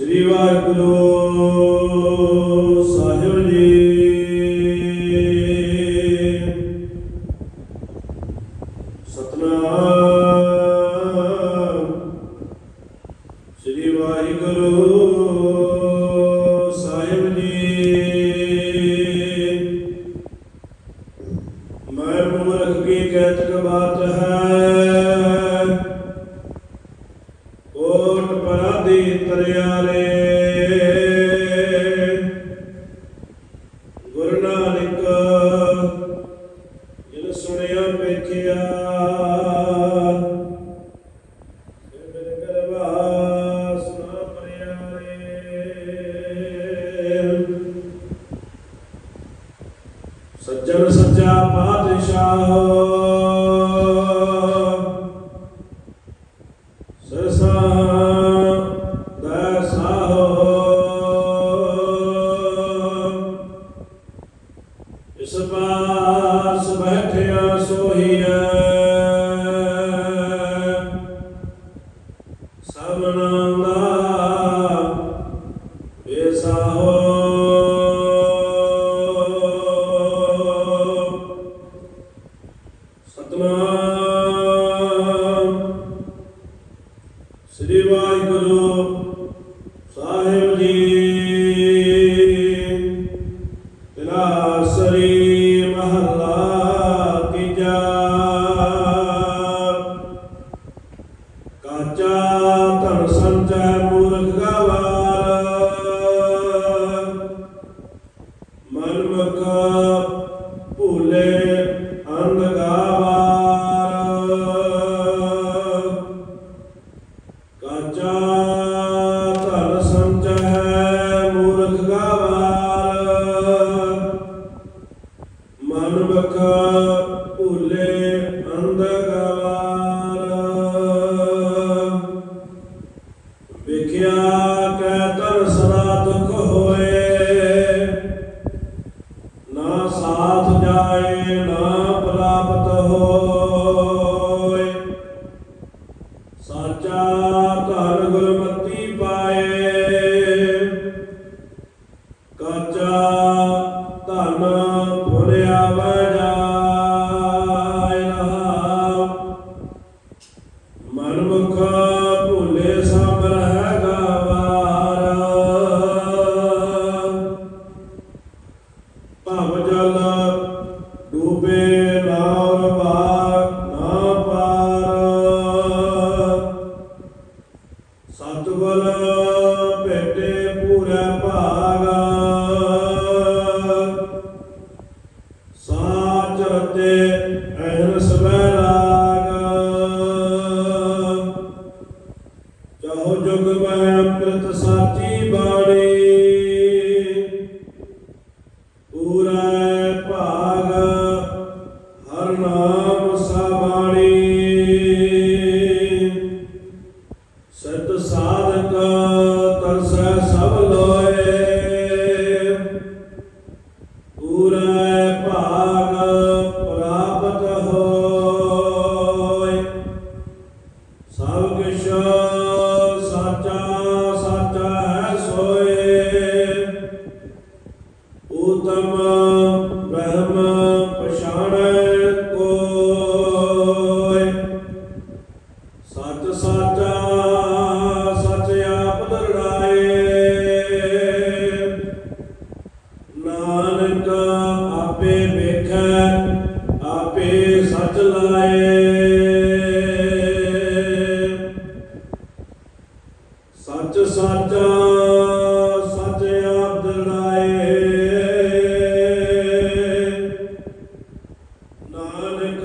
श्रीवाकुलो ਗੁਰੂ ਨਾਨਕ ਜਿਨ ਸੁਣਿਆ ਵੇਖਿਆ। ਸੱਜਣ ਸੱਚਾ ਪਾਤਸ਼ਾਹ। ਸਾਹਿਬ ਜੀ। ਮਹੱਲਾ ਕਾਚਾ ਧਨ ਧਨ ਗੁਰਮਤੀ ਪਾਏ। ਕਾਚਾ ਧਨ ਭੁਲਿਆ ਗੁਰਬਾਣੀ ਅੰਮ੍ਰਿਤ ਸਾਚੀ ਹੁਕਮ ਬ੍ਰਹਮ ਪਛਾਣੈ ਕੋਇ। ਸਤ ਸਾਚਾ, ਸਚ ਆਪ ਦਰੜਾਏ। ਨਾਨਕ ਆਪੇ ਵੇਖੈ, ਆਪੇ ਸਚ ਲਾਏ। ਸੱਚ ਸਾਚਾ ਨਾਨਕ